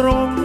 ตรง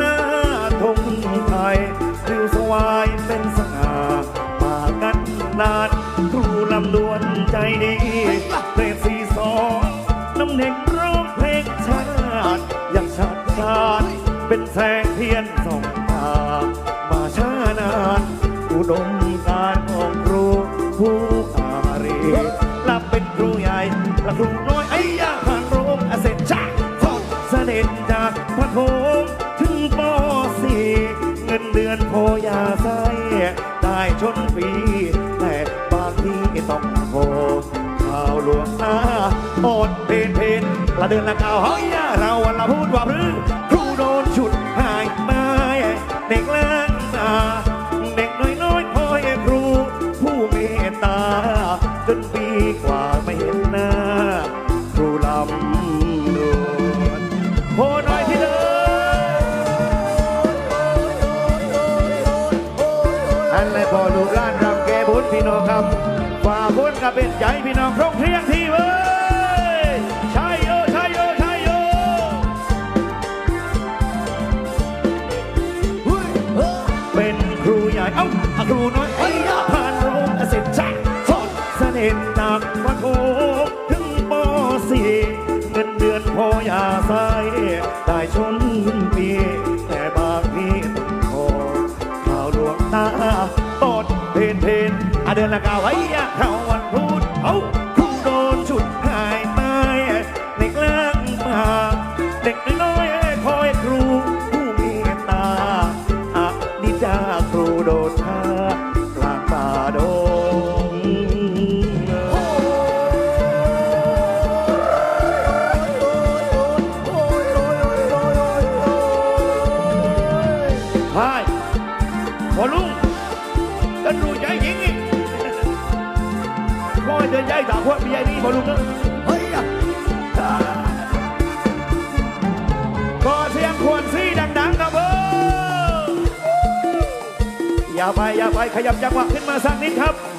ลเดินละข่าวห้ยยาเราวันละพูดว่าหรือครูโดนฉุดหายไปเด็กเลิกสาเด็กน้อยน้อยคอยครู ผู้เมตตา จนปีกว่าไม่เห็นหน้า ครูลำดน้อยที่เดินอันเลพอลูกล้านรำแก่บุญพี่น้องคำฝ่าบุญกับเป็นใจพี่น้องคร้งเพรียงที Adalah kawaii ขยับจังหวะขึ้นมาสักนิดครับ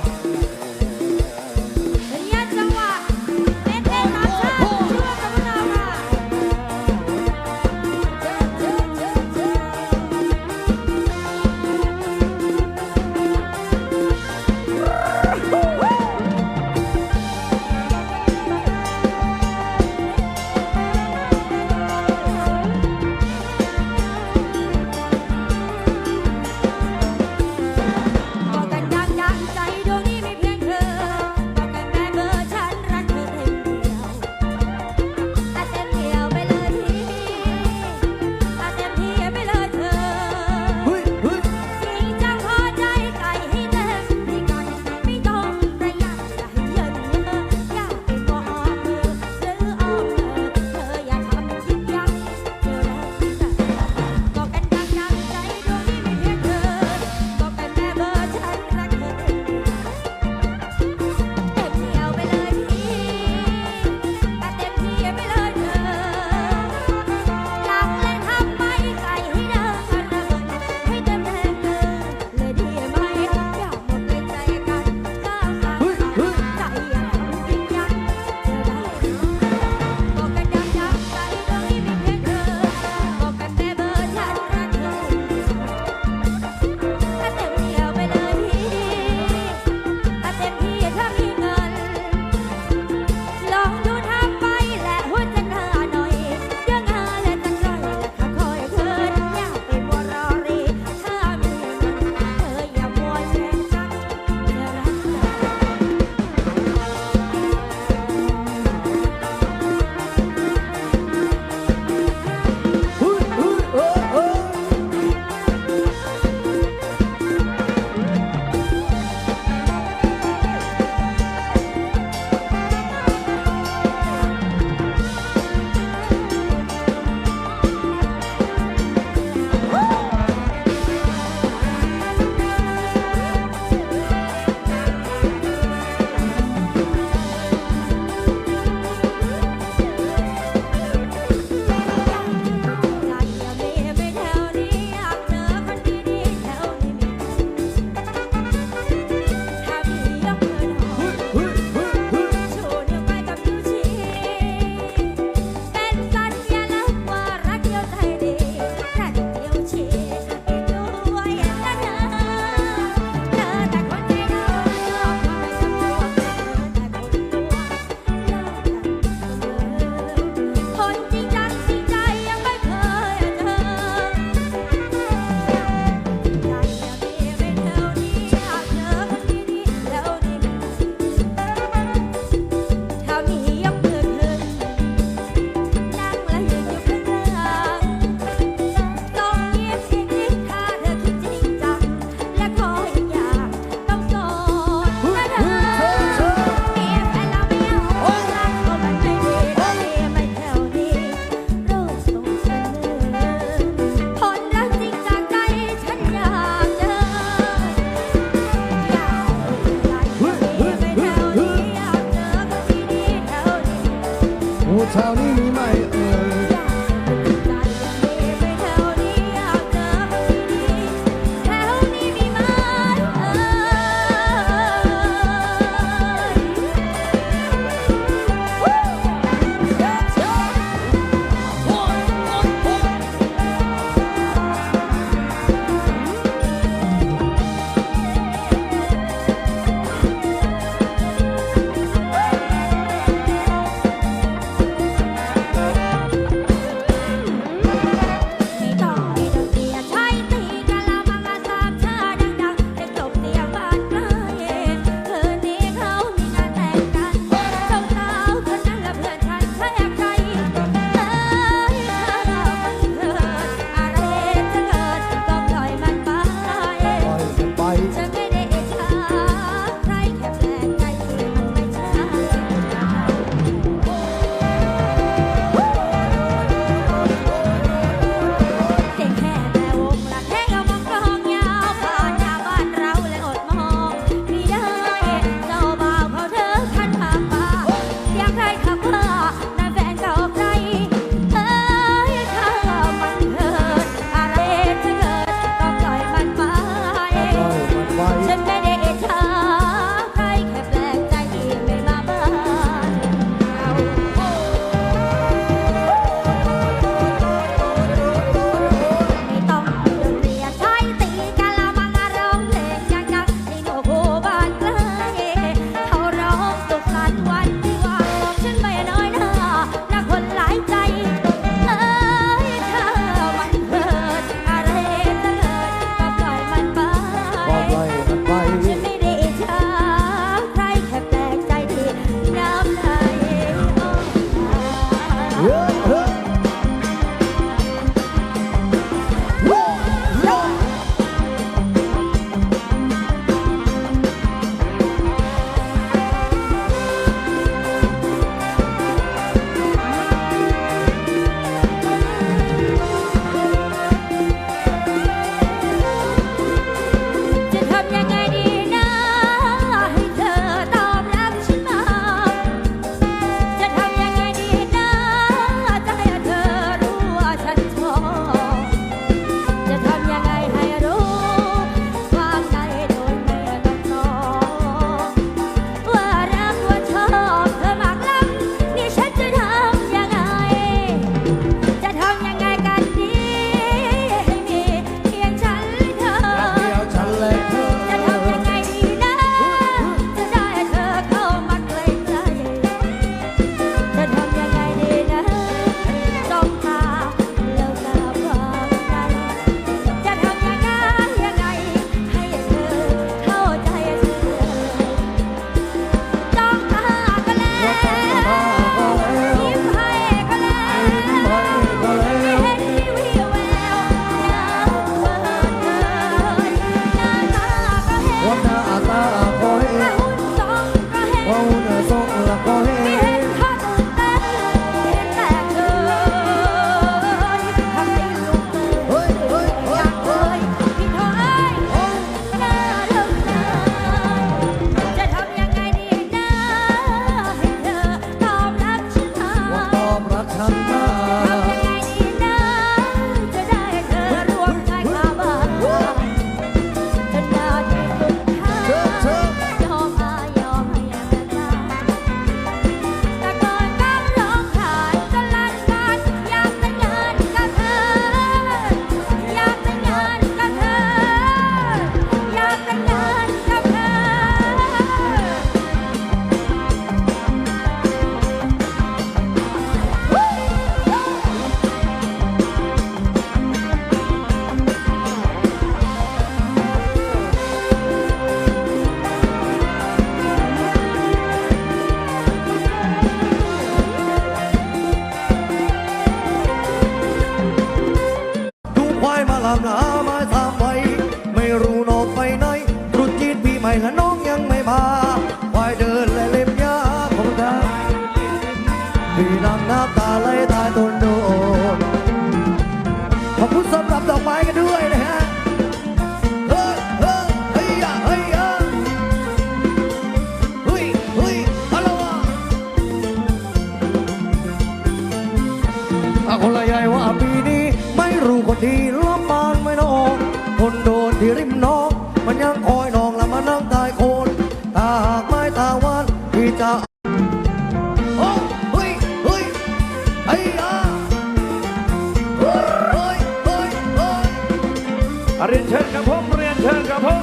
เรียนเชิญกับผมเรียนเชิญกับผม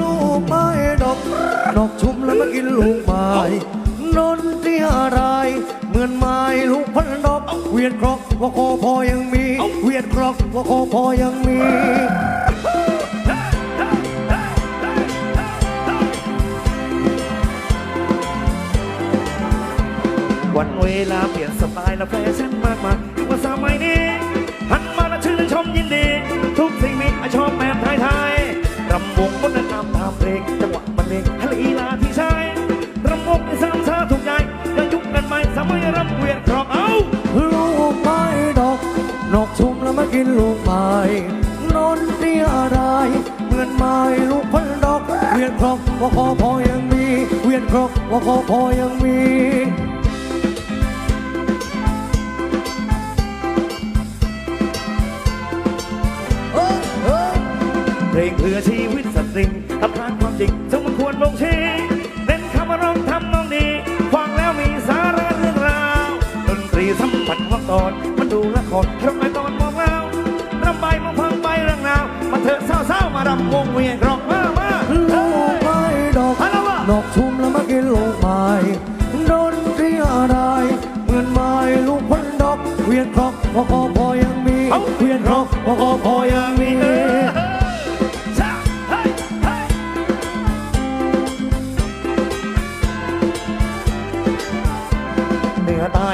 ลูกไม้ดอก ดอกชุมแล้วมากินลูกไม้นนที่อะไรเหมือนไม้ลูกพันดอกเวียนครอกว่าคอพอยังมี เวียนครอกว่าคอพอยังมี วันเวลาเปลี่ยนสไตล์และแฟชั่นมากมายยิ่งกว่าสมัยนี้หันมาและชื่นชมยินดี ทุกสิ่งมีอาชอบแบบไทยๆรำวงบนนำตามเพลงจังหวะบรรเลงฮลีลาที่ใช้รำวงในสามชาถูกใจยังยุคกันใหม่สมัยรำเวียนครอบเอาลูกไม้ดอกดอกชุมแล้วมากินลูกไม้นอนที่อะไรเหมือนไม้ลูกพันดอก เวียนครอกว่าคอพอยังมี เวียนครอกว่าคอพอยังมี เพลงเพื่อชีวิตสตริงทำทานความจริงซึ่งมันควรบ่งชี้เน้นคำว่าร้องทำนองดีฟังแล้วมีสาระเรื่องราวดนตรีสัมผัสของตอนมันดูละครทำไมตอนมองแล้วรำใบมาพังใบเรื่องราวมาเถอะเศร้าๆมารำวงเวียนกรอกมามาลูกไม้ดอกฮัลโหลวะดอกชุมแล้วมากินลูกไม้ดนตรีอะไรเหมือนไม้ลูกพันดอกเวียนครอกว่าคอพอยังมีเวียนครอกว่าคอพอยังมี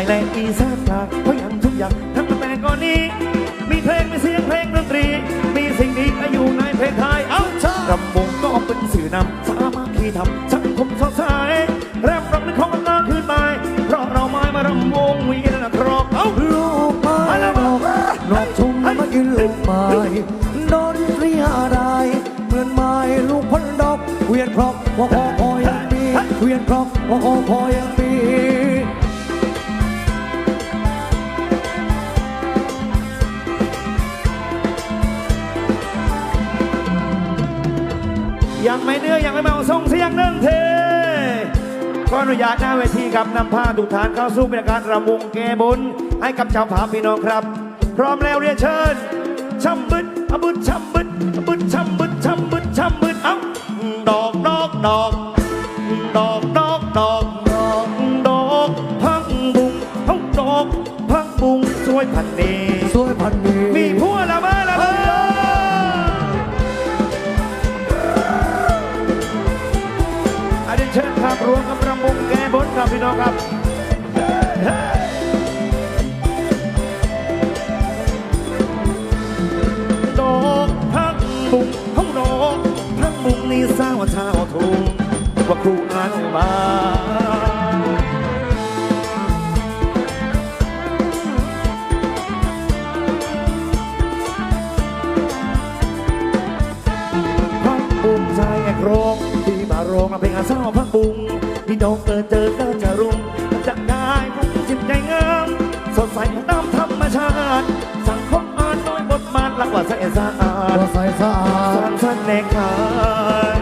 และอีสานกลาเพราะยังทุกอย่างทั้งแต่ก่อนนี้ มีเพลงมีเสียงเพลงดนตรี มีสิ่งดีอยู่ในเพลงไทย เอ้าชารำวงก็เป็นสื่อนำสามัคคีทำสังคมสดใสแรมรำในของกันมาคืนไปเพราะเราไม่มารำวงเวียนครอบเอาลูกไม้ดอกดอกชุมแล้วมากินลูกไม้ดนตรีอะไรเหมือนไม้ลูกพันดอกเวียนครอกว่าคอพอยังมีเวียนครอกว่าคอพอยังมี ยังไม่เนื้อยังไม่เมาส่งเสียงหนึ่งเทขออนุญาตหน้าเวทีครับนำผ้าทุกฐานเข้าสู่บรรยากาศรำวงแก้บนให้กับชาวผาพี่น้องครับ พร้อมแล้วเรียนเชิญช่ำบึดอบึดช่ำบึดอบึดช่ำบึดช่ำบึดช่ำบึดเอ้าดอกดอกดอกดอกดอกดอกดอกดอกพังบุงเอ้าดอกพังบุงสวยพันนี้สวยพันนี้มีผ รัวมกับรำวงแก้บนครับพี่น้องครับดอกพักบุงห้องดอกพักบุงนี่สาวชาวทุ่งว่าครูอานมา โรงเพลงอาเศร้าพักบุงพี่น้องเกิดเจอก็จะรุ่งจะได้คงจิตใจงามสดใสตามธรรมชาติ สังคมอ่านน้อยบทบาทลักว่าใสสะอาดว่าใสสะอาสร้างสรรค์แรงขาย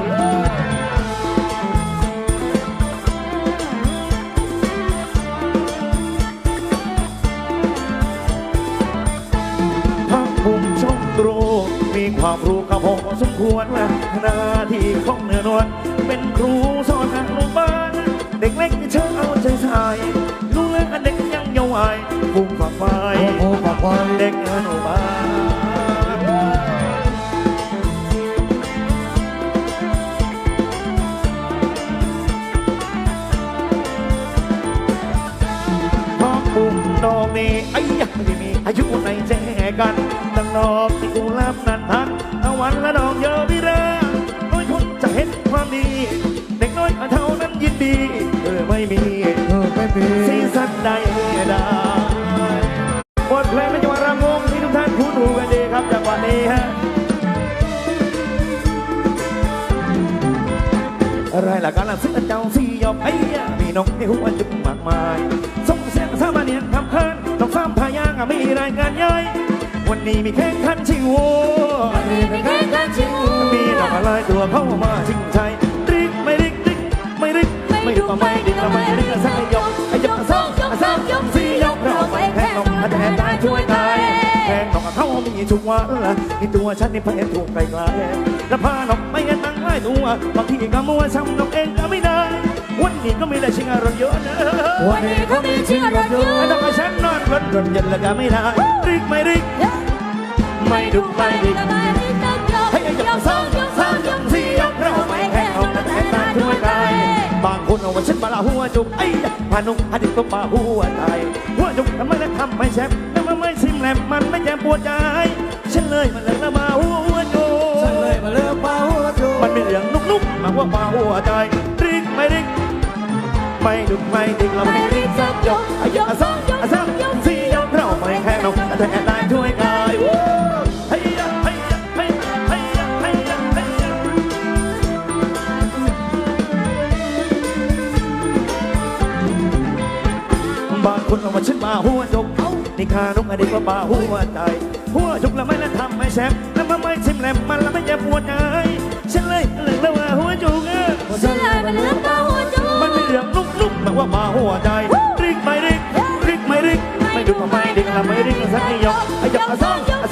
พักบุงชมตรูมีความรู้กับผมสมควรและหน้าที่ของเนื้อนวลเป็น ครูสอนอนุบาลเด็กเล็กที่เชิงเอาใจใส่ลูกเล็กเด็กยังเยาว์วัยฟุ้งฝัาไฟฟุ้ฝักไฟเด็กอนุบาลพ่อปุ่มดอกนี้ไอ้ยังไม่มีอายุในแจกันตั้งดอกที่กูรับนั้นพันเอวันละดอกเยอะ ดีเออไม่มีเออไม่มีสีสันใดได้บทเพลงไม่จังหวะรำวงที่ทุกท่านคุ้นหูกันดีครับจังหวะนี้ฮะอะไรล่ะการละเสื้อเจ้าสียอบไอ้ยะมีน้องในหัวจุกมากมายส่งเสียงสามาเนียนคำเคินต้องซ้ำพายางอะมีรายการย่อยวันนี้มีแข่งขันชิวมีไม่แค่กันชิวมีดอกอะไรตัวเข้ามาชิงชัย ไม่ริกก็ไม่ดิกก็ไม่ริกก็สักยกไอ้ยกสามยกสี่ยกเราไปแข่งนกอาแทนได้ช่วยได้แข่งนกเข้ามีชุกวันละที่ตัวฉันนี่เพนถูกไกลไกลแล้วพานกไม่เห็นตั้งหลายตัวบางทีก็มัวช้ำนกเองก็ไม่ได้วันนี้ก็ไม่ได้ชิงอารมณ์เยอะนะวันนี้เขามีชื่อรถยนไอ้ต์ต้องมาฉันนอนรถรถย็นแล้วก็ไม่ได้ริกไม่ริกไม่ดุไม่ดิกไม่ดิกยกให้ยกสอง เอาว่าฉันมาละหัวจุกไอ้ยะพานุกอดีตก็มาหัวใจหัวจุกทำไมได้ทำไม่แชมป์ทำไมไม่ซิมแหลมมันไม่แจ่มปวดใจฉันเลยมันเลยละมาหัวจุกฉันเลยมาเลือกเป้าจูมันมีเรื่องนุกๆมากกว่ามาหัวใจริกไม่ริกไม่ดุไม่ดิกเราไม่ริกสักยกไอ้ยะสองยกสามยกสี่ยกเราไปแข่งเอาแต่แข่ คนเอามาฉันมาหัวจกนี่คานกอดีตก็มาหัวใจ หัวจุกแล้วไม่แล้วทำไม่แซมแล้วมันไม่ชิมแหลมมันแล้วไม่เจ็บปวดใจฉันเลยเลยแล้วว่าหัวจุกเออฉันเลยมันเลือกมาหัวจูมันมีเรื่องลุกลุกๆแบบว่ามาหัวใจริกไม่ริกริกไม่ริกไม่ดุก็ไม่ดิกละไม่ริกก็สักนิยกไอ้ยกกระซ่อง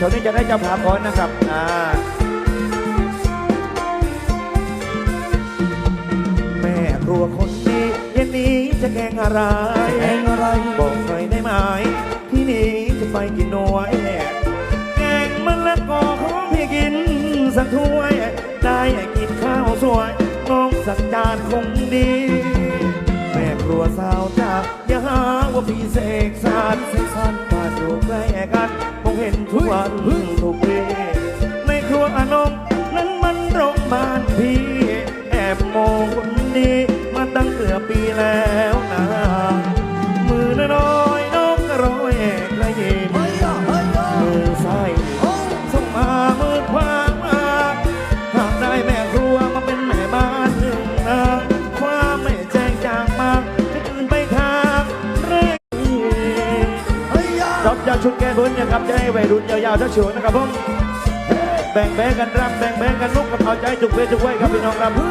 ช่วนี้จะได้เจ้าภาพก่อนนะครับอ่าแม่ครัวคนนี้เย็นนี้จะแกงอะไรแข่งอะไรบอกหน่อยได้ไหมที่นี้จะไปกินหน่วยแกงมะละกอของพี่กินสักถ้วย ได้กินข้าวสวยน้องสักจานคงดีแม่ครัวสาวจ้าอย่าหาว่าพี่เสกสารเสกสรรบ้าน อยู่ใกล้กันคงเห็นทุกวันทุกวีในครัวอนงนั้นมันโรงบ้านพี่แอบมองคนดีมาตั้งเกือบปีแล้วนะมือน้อย นะครับจะให้วัยรุ่นยาวๆทั้งชวนนะครับผมแบ่งแบ่งกันรับแบ่งแบ่งกันลุกกับเอาใจจุกเวจุกไว้ครับพี่น้องครับเมื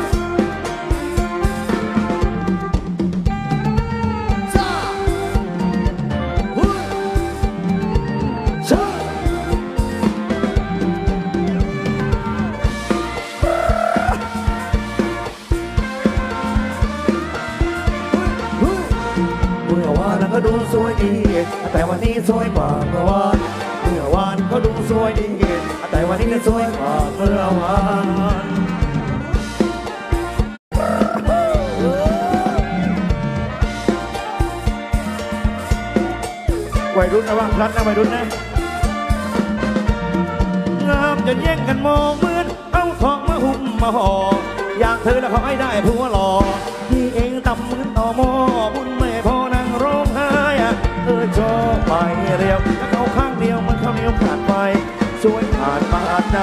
่อวานก็ดูสวยดี แต่วันนี้สวยกว่าเมื่อวาน ดูสวยดีแต่วันนี้สวยกว่าเมื่อวานวัยรุ่นนะว่างพลัดนะวัยรุ่นนะงามจนแย่งกันมองเหมือนเอาทองมาหุ้มมาห่ออยากเธอแล้วขอให้ได้ผัวหล่อที่เองต่ำเหมือนต่อหม้อบุญไม่พอนั่งร้องไห้อะเออโจไปเรียวแล้วเขาข้างเดียวมันข้าวเหนียวขาดไป วยผ่านมาอาจใจ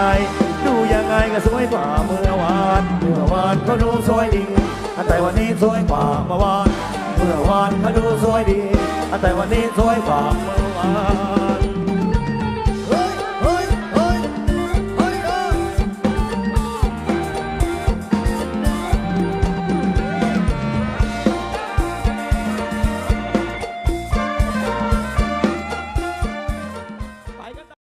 ดูยังไงก็สวยกว่าเมื่อวานเมื่อวานก็ดูสวยดีแต่วันนี้สวยกว่าเมื่อวานเมื่อวานก็ดูสวยดีแต่วันนี้สวยกว่าเมื่อวาน